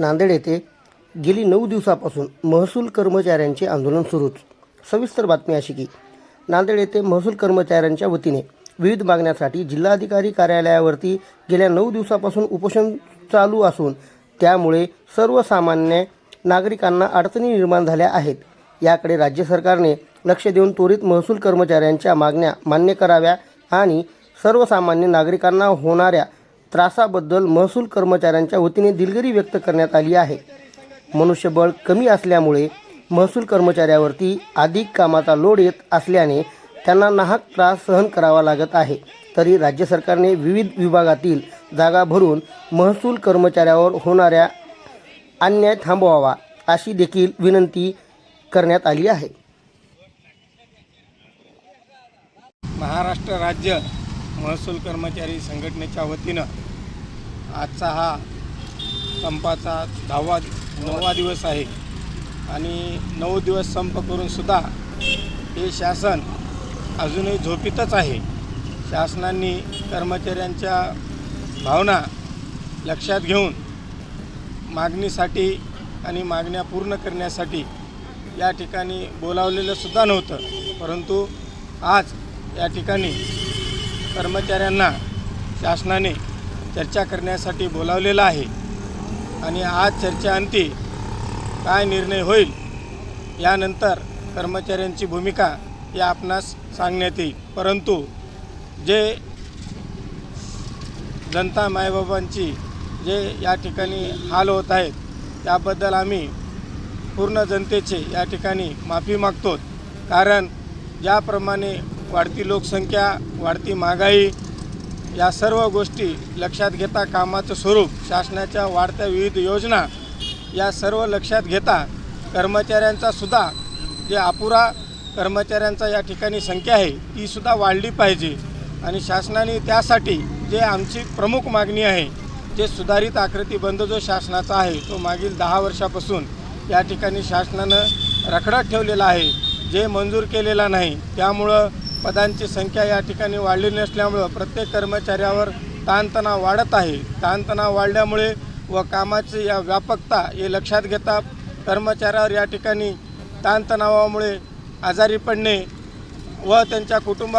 नांदेड येथे गेली नऊ दिवसापासून महसूल कर्मचाऱ्यांचे आंदोलन सुरूच. सविस्तर बातमी अशी की नांदेड येथे महसूल कर्मचाऱ्यांच्या वतीने विविध मागण्यासाठी जिल्हाधिकारी कार्यालयावरती गेल्या नऊ दिवसापासून उपोषण चालू असून त्यामुळे सर्वसामान्य नागरिकांना अडचणी निर्माण झाल्या आहेत. याकडे राज्य सरकारने लक्ष देऊन त्वरित महसूल कर्मचाऱ्यांच्या मागण्या मान्य कराव्या आणि सर्वसामान्य नागरिकांना होणाऱ्या त्रासाबद्दल महसूल कर्मचाऱ्यांच्या वतीने दिलगिरी व्यक्त करण्यात आली आहे. मनुष्यबळ कमी असल्यामुळे महसूल कर्मचाऱ्यावरती अधिक कामाचा लोड येत असल्याने त्यांना नाहक त्रास सहन करावा लागत आहे. तरी राज्य सरकारने विविध विभागातील जागा भरून महसूल कर्मचाऱ्यावर होणाऱ्या अन्याय थांबवावा अशी देखील विनंती करण्यात आली आहे. महाराष्ट्र राज्य महसूल कर्मचारी संघटनेच्या वतीनं आजचा हा संपाचा दहावा नववा दिवस आहे. आणि नऊ दिवस संप करूनसुद्धा हे शासन अजूनही झोपीतच आहे. शासनांनी कर्मचाऱ्यांच्या भावना लक्षात घेऊन मागणीसाठी आणि मागण्या पूर्ण करण्यासाठी या ठिकाणी बोलावलेलंसुद्धा नव्हतं. परंतु आज या ठिकाणी कर्मचाऱ्यांना शासनाने चर्चा करण्यासाठी बोलावलेलं आहे. आणि आज चर्चेअंती काय निर्णय होईल यानंतर कर्मचाऱ्यांची भूमिका या आपणास सांगण्यात येईल. परंतु जे जनता मायबाबांची जे या ठिकाणी हाल होत आहेत त्याबद्दल आम्ही पूर्ण जनतेचे या ठिकाणी माफी मागतो कारण ज्याप्रमाणे वाढती लोकसंख्या वाढती महागाई या सर्व गोष्टी लक्षात घेता कामाचं स्वरूप शासनाच्या वाढत्या विविध योजना या सर्व लक्षात घेता कर्मचाऱ्यांचा सुद्धा जे अपुरा कर्मचाऱ्यांचा या ठिकाणी संख्या आहे ती सुद्धा वाढली पाहिजे. आणि शासनाने त्यासाठी जे आमची प्रमुख मागणी आहे जे सुधारित आकृतीबंध जो शासनाचा आहे तो मागील दहा वर्षापासून या ठिकाणी शासनानं रखडत ठेवलेला आहे. जे मंजूर केलेला नाही त्यामुळं पदांची संख्या या ठिकाणी वाढली नसल्यामुळं प्रत्येक कर्मचाऱ्यावर ताणतणाव वाढत आहे. ताणतणाव वाढल्यामुळे व कामाची या व्यापकता हे लक्षात घेता कर्मचाऱ्यावर या ठिकाणी ताणतणावामुळे आजारी पडणे व त्यांच्या कुटुंबावर